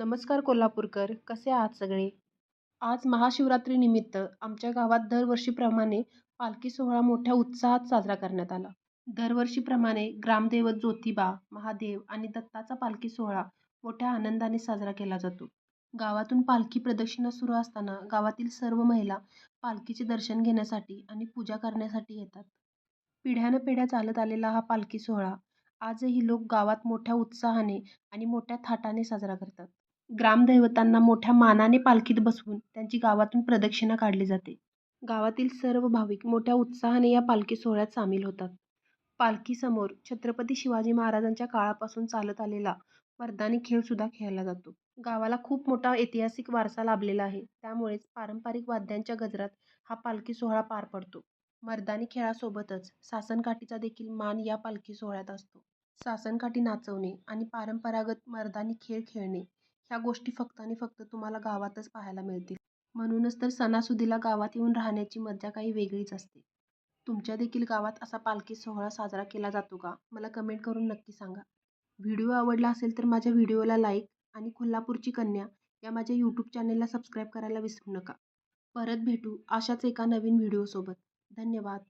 नमस्कार कोल्हापूरकर कसे आहात सगळे? आज महाशिवरात्रीनिमित्त आमच्या गावात दरवर्षीप्रमाणे पालखी सोहळा मोठ्या उत्साहात साजरा करण्यात आला. दरवर्षीप्रमाणे ग्रामदैवत ज्योतिबा महादेव आणि दत्ताचा पालखी सोहळा मोठ्या आनंदाने साजरा केला जातो. गावातून पालखी प्रदक्षिणा सुरू असताना गावातील सर्व महिला पालखीचे दर्शन घेण्यासाठी आणि पूजा करण्यासाठी येतात. पिढ्यानपिढ्या चालत आलेला हा पालखी सोहळा आजही लोक गावात मोठ्या उत्साहाने आणि मोठ्या थाटाने साजरा करतात. ग्रामदैवतांना मोठ्या मानाने पालखीत बसवून त्यांची गावातून प्रदक्षिणा काढली जाते. गावातील सर्व भाविक मोठ्या उत्साहाने या पालखी सोहळ्यात सामील होतात. पालखीसमोर छत्रपती शिवाजी महाराजांच्या काळापासून चालत आलेला मर्दानी खेळसुद्धा खेळला जातो. गावाला खूप मोठा ऐतिहासिक वारसा लाभलेला आहे. त्यामुळेच पारंपरिक वाद्यांच्या गजरात हा पालखी सोहळा पार पडतो. मर्दानी खेळासोबतच सासनकाठीचा देखील मान या पालखी सोहळ्यात असतो. सासनकाठी नाचवणे आणि परंपरागत मर्दानी खेळ खेळणे ह्या गोष्टी फक्त आणि फक्त तुम्हाला गावातच पाहायला मिळतील. म्हणूनच तर सणासुदीला गावात येऊन राहण्याची मज्जा काही वेगळीच असते. तुमच्या देखील गावात असा पालखी सोहळा साजरा केला जातो का? मला कमेंट करून नक्की सांगा. व्हिडिओ आवडला असेल तर माझ्या व्हिडिओला लाईक आणि कोल्हापूरची कन्या या माझ्या यूट्यूब चॅनेलला सबस्क्राईब करायला विसरू नका. परत भेटू अशाच एका नवीन व्हिडिओसोबत. धन्यवाद.